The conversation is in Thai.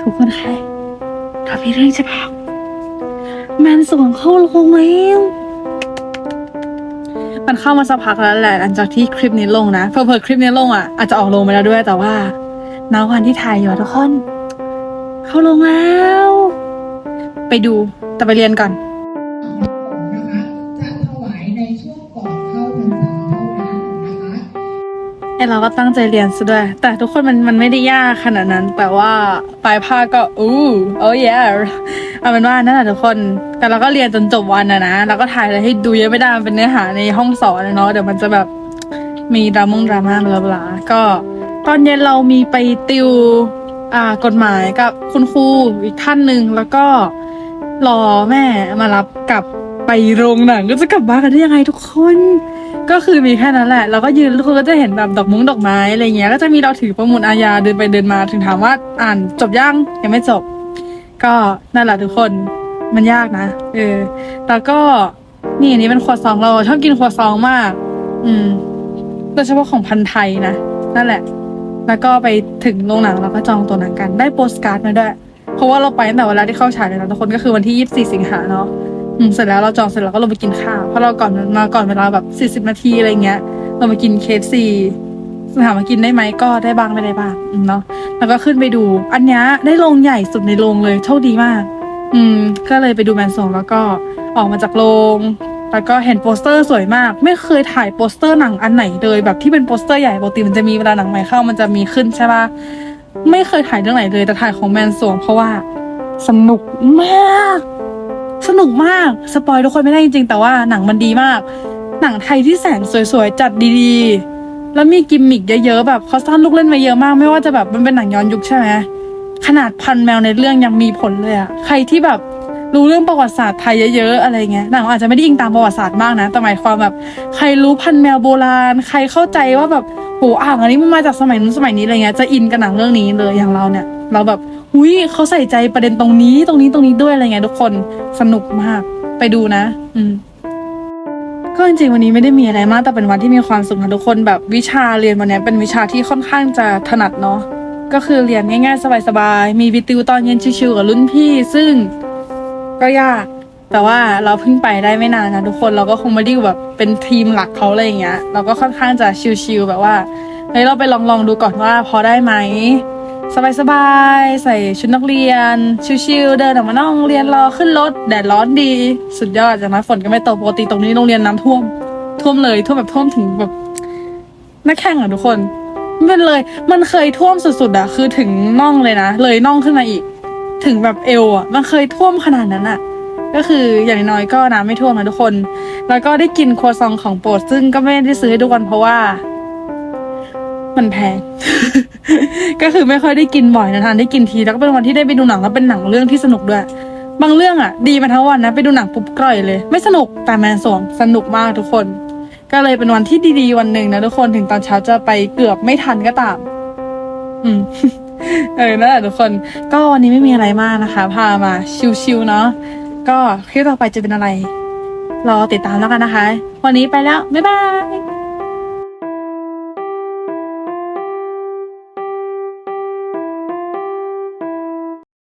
ทุกคนคะถ้าพี่เรื่องจะบอกมันสวงเข้าโรงแล้วมันเข้ามาสักพักแล้วแหละหลังจากที่คลิปนี้ลงนะเพิ่คลิปนี้ลงอะอาจจะออกลงไปแล้วด้วยแต่ว่านาวันที่ถ่ายอยู่ทุกคน เข้าลงแล้ว ไปดูแต่ไปเรียนก่อน เราก็ตั้งใจเรียนซะด้วย แต่ทุกคนมันมันไม่ได้ยากขนาดนั้น แต่ว่าปลายภาคก็อู้โอ้ยเอาเป็นว่านั่นแหละทุกคน แต่เราก็เรียนจนจบวันนะนะแล้วก็ถ่ายอะไรให้ดูเยอะไม่ได้เป็นเนื้อหาในห้องสอนเนาะเดี๋ยวมันจะแบบมีดรามงดราม่าบลาบลาก็ตอนเย็นเรามีไปติวอ่ากฎหมายกับคุณครูอีกท่านหนึ่งแล้วก็รอแม่มารับกลับ ไปโรงหนังก็จะกลับบ้านกันได้ยังไงทุกคน ก็คือมีแค่นั้นแหละเราก็ยืนทุกคนก็จะเห็นแบบดอกมุ้งดอกไม้อะไรเงี้ยก็จะมีเราถือประมูลอาญาเดินไปเดินมาถึงถามว่าอ่านจบยังยังไม่จบ ก็นั่นแหละทุกคนมันยากนะเออแล้วก็นี่อันนี้เป็นครัวซองเราชอบกินครัวซองมาก อืมโดยเฉพาะของพันธ์ไทยนะนั่นแหละ แล้วก็ไปถึงโรงหนังเราก็จองตัวหนังกันได้โปสการ์ดมาด้วย เพราะว่าเราไปตั้งแต่เวลาที่เข้าฉายเลยนะทุกคนก็คือวันที่ 24 สิงหาเนาะ อืมเสร็จแล้วเราจองเสร็จเราก็ลงไปกินข้าวเพราะเราก่อนมาก่อนเวลาแบบ40นาทีอะไรเงี้ยเรามากินเคฟซีถามมากินได้ไหมก็ได้บ้างไม่ได้บ้างเนาะแล้วก็ขึ้นไปดู อันนี้ได้โรงใหญ่สุดในโรงเลยโชคดีมาก อืม ก็เลยไปดูแมนสองแล้วก็ออกมาจากโรงแล้วก็เห็นโปสเตอร์สวยมาก ไม่เคยถ่ายโปสเตอร์หนังอันไหนเลยแบบที่เป็นโปสเตอร์ใหญ่ปกติมันจะมีเวลาหนังใหม่เข้ามันจะมีขึ้นใช่ปะไม่เคยถ่ายเรื่องไหนเลยแต่ถ่ายของแมนสวงเพราะว่าสนุกมาก สนุกมาก สปอยทุกคนไม่ได้จริงๆ แต่ว่าหนังมันดีมาก หนังไทยที่แสนสวยๆ จัดดีๆ แล้วมีกิมมิกเยอะๆ แบบเขาสร้างลูกเล่นมาเยอะมาก ไม่ว่าจะแบบมันเป็นหนังย้อนยุคใช่ไหมขนาดพันแมวในเรื่องยังมีผลเลยอะใครที่แบบรู้เรื่องประวัติศาสตร์ไทยเยอะๆ อะไรเงี้ยหนังอาจจะไม่ได้อิงตามประวัติศาสตร์มากนะ แต่หมายความแบบ ใครรู้พันแมวโบราณ ใครเข้าใจว่าแบบ โหอ่างอันนี้มันมาจากสมัยนู้นสมัยนี้อะไรเงี้ยจะอินกับหนังเรื่องนี้เลยอย่างเราเนี่ย เราแบบหุยเขาใส่ใจประเด็นตรงนี้ตรงนี้ตรงนี้ด้วยอะไรเงี้ยทุกคนสนุกมากไปดูนะ อืมก็จริงๆวันนี้ไม่ได้มีอะไรมากแต่เป็นวันที่มีความสุขนะทุกคนแบบวิชาเรียนวันนี้เป็นวิชาที่ค่อนข้างจะถนัดเนาะก็คือเรียนง่ายๆสบายๆมีวิติวตอนเย็นชิวๆกับรุ่นพี่ ซึ่งก็ยาก แต่ว่าเราเพิ่งไปได้ไม่นานนะทุกคนเราก็คงไม่ได้แบบเป็นทีมหลักเขาอะไรอย่างเงี้ย เราก็ค่อนข้างจะชิวๆแบบว่าเฮ้ยเราไปลองๆดูก่อนว่าพอได้ไหมสบายๆใส่ชุดนักเรียน ชิวๆเดินออกมานั่งเรียนรอขึ้นรถแดดร้อนดี สุดยอดจากนั้นฝนก็ไม่ตกปกติตรงนี้โรงเรียนน้ำท่วม ท่วมเลยท่วมแบบท่วมถึงแบบหน้าแข้งอะทุกคนมันเลย มันเคยท่วมสุดๆอะคือถึงน่องเลยนะเลยน่องขึ้นมาอีก ถึงแบบเอวอะมันเคยท่วมขนาดนั้นอะ ก็คืออย่างน้อยก็น้ำไม่ท่วมนะทุกคน แล้วก็ได้กินครัวซองของโปรดซึ่งก็ไม่ได้ซื้อให้ทุกวันเพราะว่า มันแพง ก็คือไม่ค่อยได้กินบ่อยนะทานได้กินทีแล้วก็เป็นวันที่ได้ไปดูหนังแล้วเป็นหนังเรื่องที่สนุกด้วย บางเรื่องอะ ดีมาทั้งวันนะไปดูหนังปุ๊บกร่อยเลย ไม่สนุกแต่แมนสวงสนุกมากทุกคน ก็เลยเป็นวันที่ดีๆวันหนึ่งนะทุกคนถึงตอนเช้าจะไปเกือบไม่ทันก็ตาม อืมเออนั่นแหละทุกคน ก็วันนี้ไม่มีอะไรมากนะคะ พามาชิวๆเนาะ ก็คลิปต่อไปจะเป็นอะไร รอติดตามแล้วกันนะคะ วันนี้ไปแล้ว บ๊ายบาย